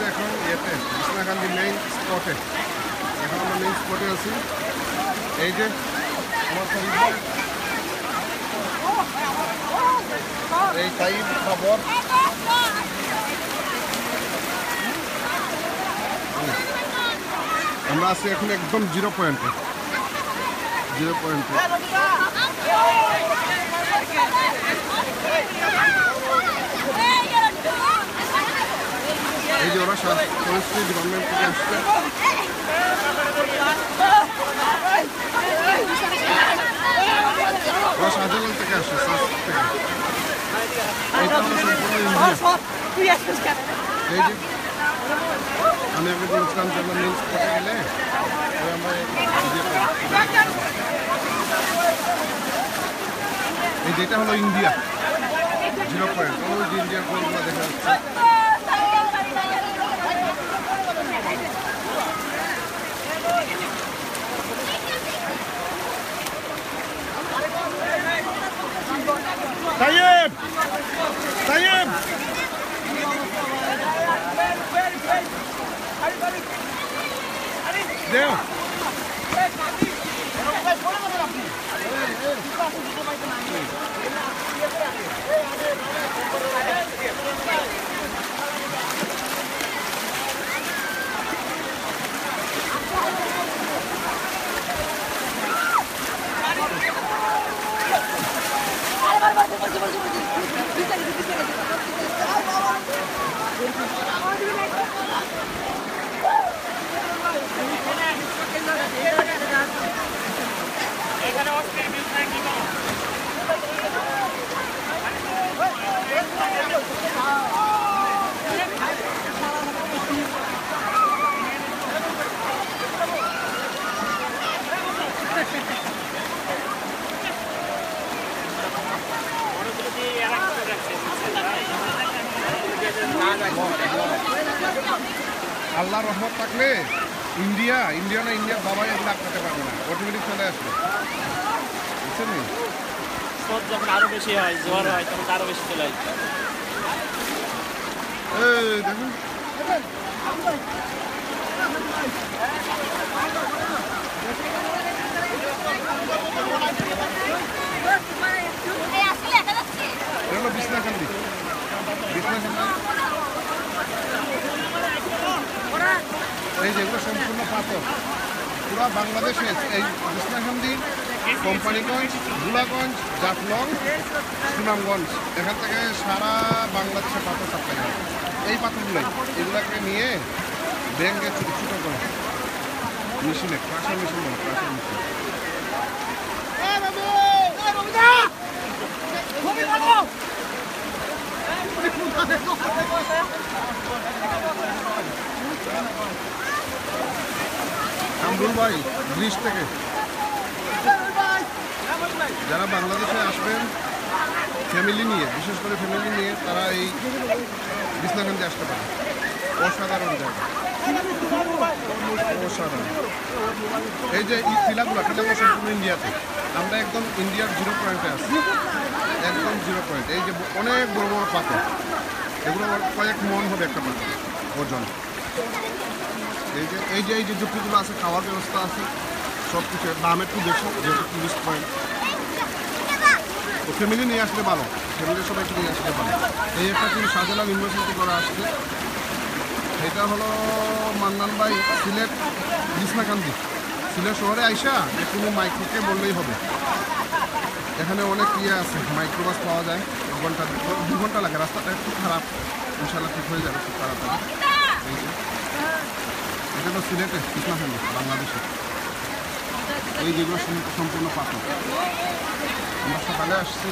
আসছে এখন ইয়েতে কৃষ্ণাকান্দি মেইন স্পটে এখন আমরা মেইন স্পটে আছি। এই যে, আমার এই টাইম খবর। আমরা আছি এখন একদম জিরো পয়েন্টে জিরো পয়েন্টে ওরা ফরেস্ট্রি ডিপার্টমেন্ট থেকে আসছে ওরা এই যে যেটা হলো ইন্ডিয়া জিরো পয়েন্ট ওই যে ইন্ডিয়ার দেখা যাচ্ছে। আল্লাহ রহমত থাকলে ইন্ডিয়া ইন্ডিয়া না ইন্ডিয়ার বাবা এগুলো আটকাতে পারবে না। অটোমেটিক চলে আসবে। বুঝছেন যখন আরও বেশি হয় জ্বর হয় তখন আরও বেশি চলে আসে দেখুন। এটা হলো বিছনাকান্দি বিছনাকান্দি এই যেগুলো সম্পূর্ণ পাথর। পুরো বাংলাদেশে এই বিছনাকান্দি কোম্পানিগঞ্জ, গুলাগঞ্জ, জাফলং, সুনামগঞ্জ। এখান থেকে সারা বাংলাদেশে পাথর সাপ্লাই হয়। এই পাথরগুলোই, এগুলাকে নিয়ে ব্যাংকে ছোটো ছোটো করে। মেশিনে, ক্রাশার মেশিন বলে, ক্রাশার মেশিন। কামরুল ভাই ব্রিজ থেকে। যারা বাংলাদেশে আসবেন ফ্যামিলি নিয়ে, বিশেষ করে ফ্যামিলি নিয়ে তারা এই বিছনাকান্দি আসতে পারে অসাধারণ জায়গা। অসাধারণ। এই যে টিলাগুলো টিলাগুলো সম্পূর্ণ ইন্ডিয়াতে। আমরা একদম ইন্ডিয়ার জিরো পয়েন্টে আছি। একদম জিরো পয়েন্ট এই যে অনেক বড় বড় পাথর। এগুলো কয়েক মন হবে একটা পাথর। ওজন এই যে এই যে এই যে যুক্তিগুলো আছে, খাওয়ার ব্যবস্থা আছে, সব কিছু দাম একটু বেশি যেহেতু টুরিস্ট পয়েন্ট তো ফ্যামিলি নিয়ে আসলে ভালো ফ্যামিলির সবাইকে নিয়ে আসলে ভালো। এই একটা কিন্তু সাজেলা ইউনিভার্সিটি করা আসছে এটা হলো মান্নান ভাই, সিলেট কৃষ্ণাকান্দি সিলেট শহরে আইসা যে কোনো মাইক্রোকে বললেই হবে। এখানে অনেক ইয়ে আছে, মাইক্রোবাস পাওয়া যায় এক ঘণ্টা, দু ঘণ্টা লাগে, রাস্তাটা একটু খারাপ ইনশাল্লাহ ঠিক হয়ে যাবে, খুব তাড়াতাড়ি। এটা তো সিলেটে কৃষ্ণাকান্দি বাংলাদেশে। এই যেগুলো সম- সম্পূর্ণ পাথর। আমরা সকালে আসছি।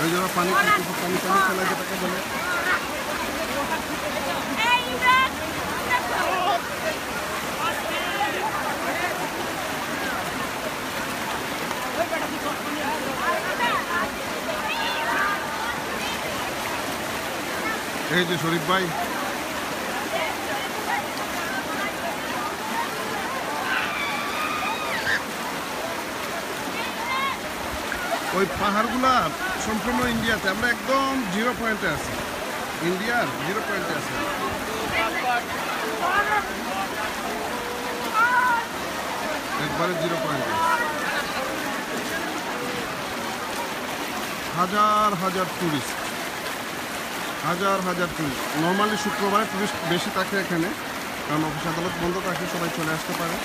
ওই যে ওরা পানি পানি পানি খেলা যেটাকে বলে। এই যে শরীফ ভাই। ওই পাহাড়গুলা সম্পূর্ণ ইন্ডিয়াতে, আমরা একদম জিরো পয়েন্টে আছি। ইন্ডিয়ার জিরো পয়েন্টে আছি। একবারে জিরো পয়েন্টে হাজার হাজার টুরিস্ট হাজার হাজার টুরিস্ট নর্মালি শুক্রবারে টুরিস্ট বেশি থাকে এখানে। কারণ অফিস আদালত বন্ধ থাকে, সবাই চলে আসতে পারে।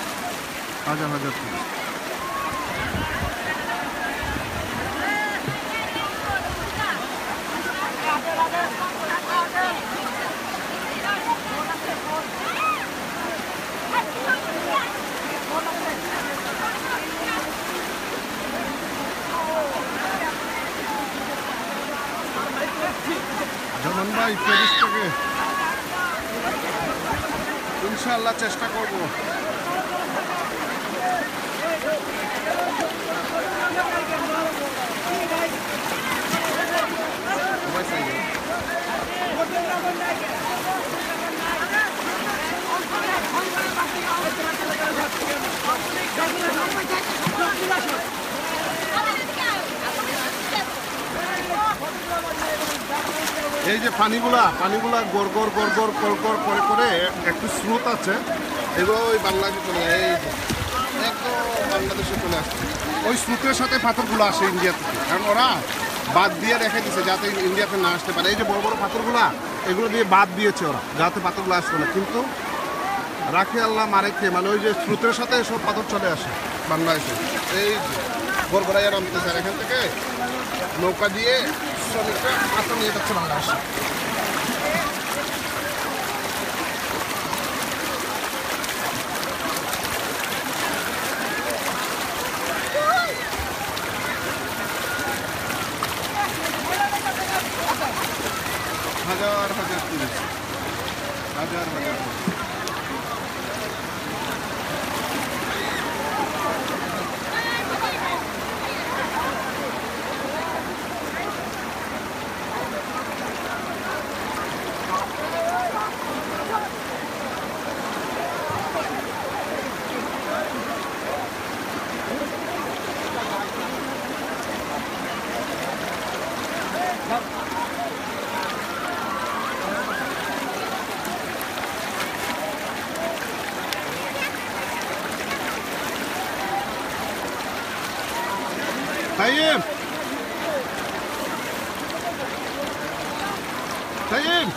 হাজার হাজার টুরিস্ট ভাই প্যারিস থেকে। ইনশাল্লাহ চেষ্টা করব সবাই চাইবে। এই যে পানিগুলা পানিগুলা গড় গড় গড় গড় গড় গড় করে করে একটু স্রোত আছে। এগুলো ওই বাংলাদেশে চলে এই একদম বাংলাদেশে চলে আসছে। ওই স্রোতের সাথে পাথরগুলো আসে ইন্ডিয়া থেকে। কারণ ওরা বাদ দিয়ে রেখে দিছে যাতে ইন্ডিয়াতে না আসতে পারে। এই যে বড় বড় পাথরগুলা, এগুলো দিয়ে বাদ দিয়েছে ওরা, যাতে পাথরগুলো আসবে না। কিন্তু রাখি আল্লাহ মারেকে মানে ওই যে স্রোতের সাথে সব পাথর চলে আসে বাংলাদেশে। এই গড়গড়াইয়া নামতেছে আর এখান থেকে নৌকা দিয়ে Sonne, Wasser, mir wird zu lang ausschauen. ハジャールハジャールハジャールハジャール Dayım. Dayım.